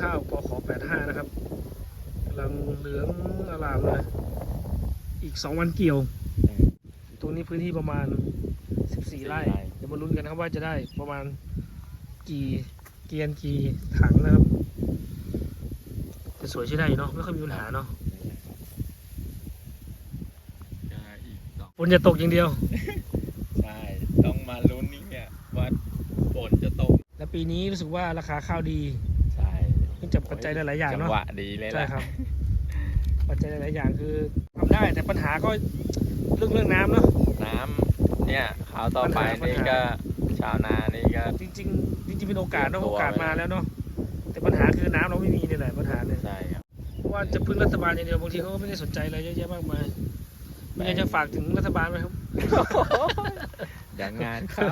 ข้าวกขอ85 นะครับกำลังเหลืองอลามเลย อีก 2 วันเกี่ยว ตรงนี้พื้นที่ประมาณ 14 ไร่ไร่เดี๋ยวมาลุ้นกันนะครับว่าจะได้ประมาณกี่เกียนกี่ถังนะครับ จะสวยใช้ได้อยู่เนาะ ไม่ค่อยมีปัญหาเนาะจะอีกสองฝนจะตกอย่างเดียว ใช่ ต้องมาลุ้นนี่เนี่ยว่าฝนจะตก และปีนี้รู้สึกว่าราคาข้าวดี ใช่เนื่องจากปัจจัยหลายๆอย่างจัเนาะหวะดีเลยใช่ล่ะครับ ปัจจัยหลายๆอย่างคือทำได้แต่ปัญหาก็เรื่องเรื่องน้ำเนาะ น้ำเนี่ยคราวต่อไปปัญหา นี่ก็ชาวนานี่ก็ จริงๆจริงๆเป็นโอกาสเนาะเตรียมตัวโอกาสมาแล้วเนาะแต่ปัญหาคือน้ำเราไม่มีนี่แหละปัญหาเนี่ยใช่ครับ เพราะว่าจะพึ่งรัฐบาลอย่างเดียวบางทีเขาก็ไม่ได้สนใจอะไรเยอะแยะมากมายมีอะไรจะฝากถึงรัฐบาลไหมครับเดี๋ยวงานเข้า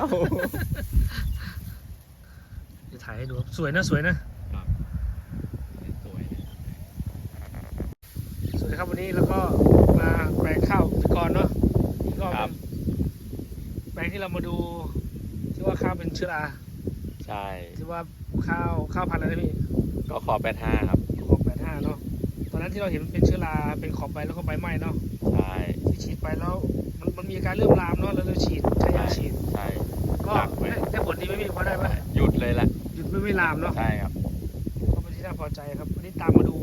จะถ่ายให้ดูครับสวยนะสวยนะ สวยนะ สวยครับวันนี้แล้วก็มาแปลงข้าวพิกรเนาะอีกรอบห ครั นึ่ บ งแปลงที่เรามาดูที่ ว่าข้าวเป็นเชื้อราใช่ ที่ว่าข้าวข้าวพันธุ์อะไรนะพี่ก็ขอแปดห้าครับ ขอบแปดห้าเนาะตอนนั้นที่เราเห็นเป็นเชื้อราเป็นขอบใบแล้วก็ใบไหม้เนาะใช่ ที่ฉีดไปแล้วมันมันมีอาการเริ่มลามเนาะแล้วเราฉีดใช้ยาฉีดใช่ ก็หนักไหมได้ได้ผลดีไหมพี่พอได้ไหมหยุดเลยแหละหยุดไม่ไม่ลามเนาะ ใช่ครับ ก็เป็นที่น่าพอใจครับวันนี้ตามมาดู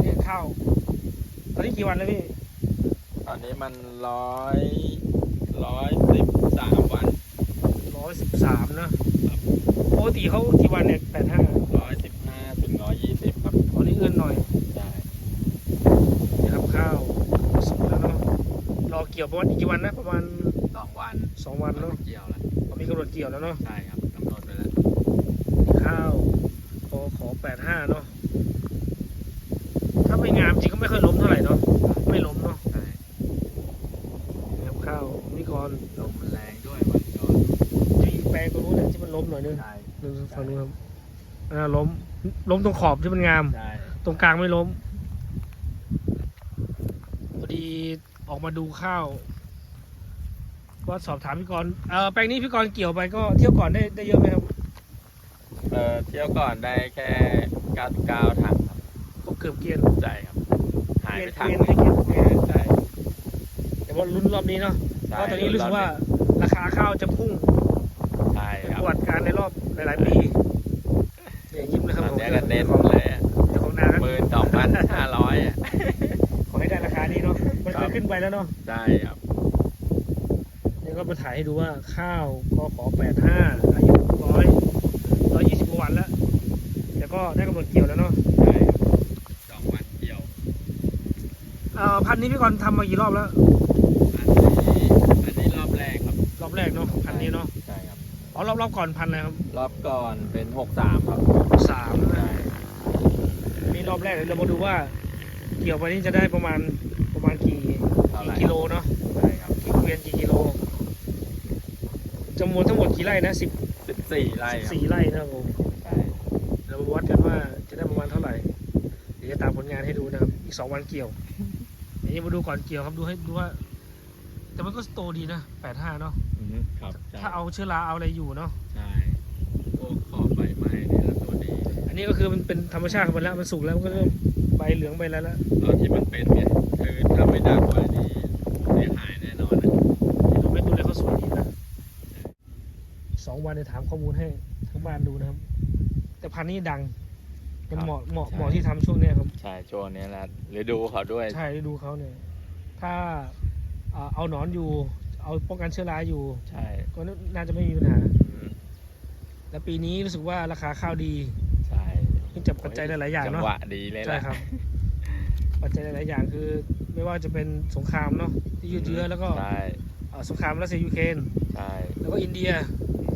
เนี่ยข้าวตอนนี้กี่วันแล้วพี่ตอนนี้มันร้อยร้อยสิบสามวันร้อย สิบสามนะปกติเขากี่วันเนี่ยแปดห้าร้อยสิบห้าถึงร้อยยี่สิบครับตอนนี้เอื้อนหน่อยใช่นะครับข้าวสุกแล้วเนาะรอเกี่ยวประมาณอีกกี่วันนะประมาณสองวันสองวันเนาะเกี่ยวแล้วพอมีกำหนดเกี่ยวแล้วเนาะใช่ครับกำหนดไปแล้วข้าวขอขอแปดห้าเนาะถ้าไม่งามจริงก็ไม่ค่อยล้มเท่าไหร่เนาะไม่ล้มเนาะใช่นะครับข้าวนี่ก่อนลมมันแรงด้วย ลงตรงนู้นเนี่ยที่มันล้มหน่อยนึงใช่ดูฝั่งนู้นครับอ่าล้ม ล้มตรงขอบที่มันงาม ใช่ตรงกลางไม่ล้มพอดีออกมาดูข้าวก็สอบถามพี่กรณ์เออแปลงนี้พี่กรณ์เกี่ยวไปก็เที่ยวก่อนได้ได้เยอะไหมครับเออเที่ยวก่อนได้แค่เก้าเก้าถังครับก็เกือบเกลียนใช่ครับ หายเกลียไปนถังเกลียนให้เกลียนเกลียนใช่แต่ว่าลุ้นรอบนี้เนาะใช่เพราะตอนนี้รู้สึกว่าราคาข้าวจะพุ่งใช่เป็นครับประวัติการในรอบหลายๆปีเนี่ยยิ้มเลยครับตอนผมนี้ก็เน้นของเลยอะเจ้าของนาครับหมื่นสองพันห้าร้อยอะขอให้ได้ราคานี้เนาะมันคเครัยบขึ้นไปแล้วเนาะใช่ครับเนี่ยก็มาถ่ายให้ดูว่าข้าวกขอแปดห้าอายุร้อยร้อยยี่สิบกว่าวันแล้วแต่ก็ได้กำหนดเกี่ยวแล้วเนาะใช่ครับสองวันเกี่ยวเอ่อพันธุ์นี้พี่กรณ์ทำมากี่รอบแล้วอันนี้อันนี้รอบแรกครับรอบแรกเนาะพันธุ์นี้เนาะใช่ครับ อ๋อรอบรอบก่อนพันธุ์อะไรครับรอบก่อนเป็นหกสามครับสามนะใช่นี่รอบแรกเดี๋ยวเรามาดูว่า เกี่ยวไปนี่จะได้ประมาณประมาณกี่เท่าไหร่กี่กิโลเนาะใช่ครับกี่เกวียนกี่กิโลจำนวนทั้งหมดกี่ไร่นะสิบสิบสี่ไร่ครับสี่ไร่นะครับผมใช่เรามาวัดกันว่าจะได้ประมาณเท่าไหร่เดี๋ยวจะตามผลงานให้ดูนะครับอีกสองวันเกี่ยวเดี๋ยวมาดูก่อนเกี่ยวครับดูให้ดูว่า แต่มันก็โตดีนะแปดห้าเนาะอือฮึ ครับใช่ถ้าเอาเชื้อราเอาอะไรอยู่เนาะใช่พวกขอบใบไม้เนี่ยตัวดีอันนี้ก็คือมันเป็นธรรมชาติของมันแล้วมันสุกแล้วมันก็เริ่มใบเหลืองใบแล้วแล้วตอนที่มันเป็นเนี่ยคือถ้าไม่ดักไว้นี่เสียหายแน่นอนนะดูไม่ดูเลยเขาสวยดีนะสองวันเนี่ยถามข้อมูลให้ทั้งบ้านดูนะครับ แต่พันธุ์นี้ดังมันเหมาะเหมาะเหมาะที่ทำช่วงเนี้ยครับ ใช่ช่วงนี้แหละหรือดูเขาด้วย ใช่ได้ดูเขาเนี่ย ถ้าอ่าเอาหนอนอยู่ เอาป้องกันเชื้อราอยู่ ใช่ ก็น่าจะไม่มีปัญหาอืมและปีนี้รู้สึกว่าราคาข้าวดีใช่เนื่องจากปัจจัยหลายๆอย่างจัเนาะหวะดีเลยใช่ล่ะครับ ปัจจัยหลายๆอย่างคือ ไม่ว่าจะเป็นสงครามเนาะที่ยืดเยื้อแล้วก็ใช่เอ่อสงครามรัสเซียยูเครนใช่แล้วก็อินเดีย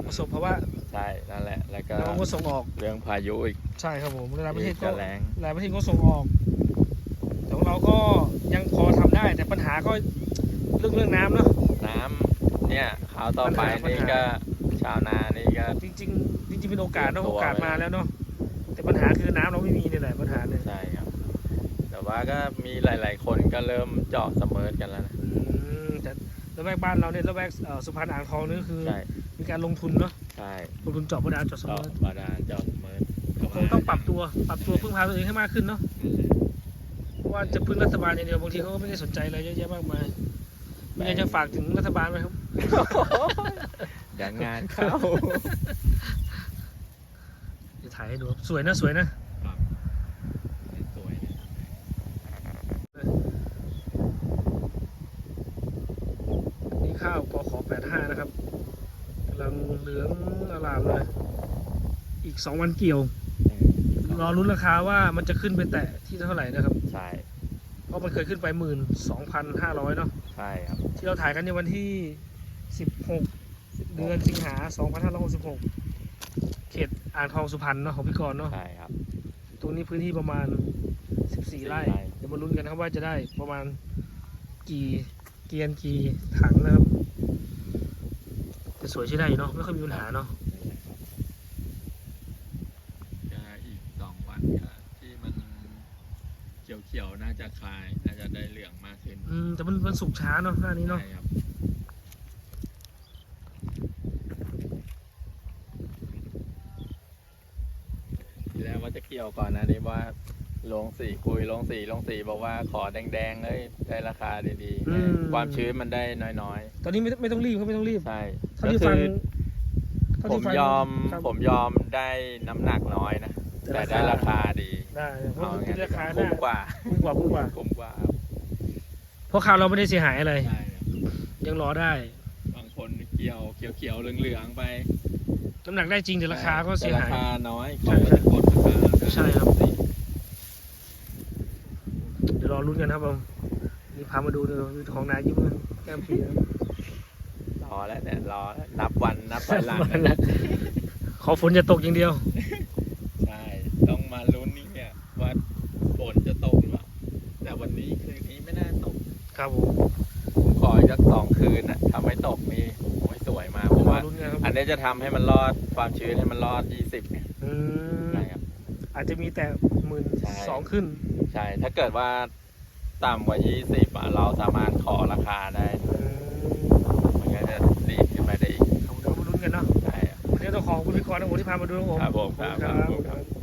ประสบภาวะใช่นั่นแหละแล้วก็แล้วก็งดส่งออกเรื่องพายุอีกใช่ครับผมหลายประเทศที่ก็จะแรงหลายประเทศก็ส่งออกแต่ของเราก็ยังพอทำได้แต่ปัญหาก็เรื่องเรื่องน้ำเนาะ น้ำเนี่ยคราวต่อไปปัญหานี่ก็ชาวนานี่ก็ จริงๆจริงๆเป็นโอกาสเนอะเตรียมตัวโอกาสมาแล้วเนาะแต่ปัญหาคือน้ำเราไม่มีนี่แหละปัญหาเนี่ยใช่ครับ แต่ว่าก็มีหลาย ๆ คนก็เริ่มเจาะเสมอกันแล้วนะอืมแต่ละแวกบ้านเราเนี่ยละแวกเอ่อสุพรรณอ่างทองนี่ก็คือใช่มีการลงทุนเนาะใช่ลงทุนเจาะบาดาลเจาะเสมเจาะอบาดาลเจาะเสมอคงต้องปรับตัวปรับตัวพึ่งพาตัวเองให้มากขึ้นเนาะเพราะว่าจะพึ่งรัฐบาลอย่างเดียวบางทีเขาก็ไม่ได้สนใจอะไรเยอะแยะมากมาย มีอะไรจะฝากถึงรัฐบาลไหมครับเดี๋ยวงานเข้าเดี๋ยวถ่ายให้ดูสวยนะสวยนะสวยนี่ข้าวกขอ85นะครับกำลังเหลืองอลามเลย อีก2วันเกี่ยวรอรุ้นราคาว่ามันจะขึ้นไปแตะที่เท่าไหร่นะครับ ใช่เพ ราะมันเคยขึ้นไปหมื่นสองพันห้าร้อยเนาะใช่ครับ ที่เราถ่ายกันในวันที่16เดือนสิงหา2566เขตอ่างทองสุพรรณเนาะของพี่กรณ์เนาะใช่ครับ ตรงนี้พื้นที่ประมาณ14ไร่ไร่เดี๋ยวมาลุ้นกันนะครับว่าจะได้ประมาณกี่เกียนกี่ถังนะครับจะสวยใช่ได้อยู่เนาะไม่ค่อยมีปัญหาเนาะจะอีกสองวันก็ที่มันเขียวๆน่าจะคลายน่าจะได้เหลืองมากขึ้นอืมแต่มันมันสุกช้าเนาะหน้านี้เนาะ ใช่ครับทีแรกว่าจะเกี่ยวก่อนนะนี่ว่าลงสีคุยลงสีลงสีบอกว่าขอแดงๆเลยได้ราคาดีๆความชื้นมันได้น้อยตอนนี้ไม่ไม่ต้องรีบครับไม่ต้องรีบๆ ใช่เท่าก็ที่คืฟังอ เท่าผที่มฟังยอมครับ ผมยอมได้น้ำหนักน้อยนะ แต่แต่ราคา ได้ราคาดี ได้เพราะเอามันงั้นราคาคุ้น่ามกว่าคุ้มกว่าคุ้มกว่า คุ้มกว่าเพราะข่าวเราไม่ได้เสียหายอะไร ใช่ครับยังรอได้ บางคนเกี่ยวเขียวเขียวๆเหลืองๆไปน้ำหนักได้จริงแต่ราคาก็เสียหาย แต่ราคาน้อยใช่เขาก็จะกดราคาใช่ครับ เดี๋ยวรอลุ้นกันนะครับผมนี่พามาดูดูดูของนายยิ้มกันแก้มปีนะรอแล้วเนี่ยรอแล้วนับวันนับถอยหลังวันละขอฝนจะตกอย่างเดียว ใช่ต้องมาลุ้นนี่เนี่ยว่าฝนจะตกหรือเปล่าแต่วันนี้คืนนี้ไม่น่าตก ครับผมผมขออีกสักสองคืนนะถ้าไม่ตกนี่โอ้ยสวยมากเพเดี๋ยวราะรอว่า ลุ้นกันครับอันนี้จะทำให้มันรอดความชื้นให้มันรอด 20เนี่ยอืมใช่ครับ อาจจะมีแต่หมื่นใช่ สองขึ้น ใช่ ถ้าเกิดว่าต่ำกว่า 20อะเราสามารถขอราคาได้อืมมันก็จะดีดขึ้นไปได้อีกครับเดี๋ยวมาลุ้นกันเนาะใช่ครับ วันนี้ต้องขอบคุณพี่กรณ์ทั้งหมดที่พามาดูนะผมครับผมครับขอณครับผมครับ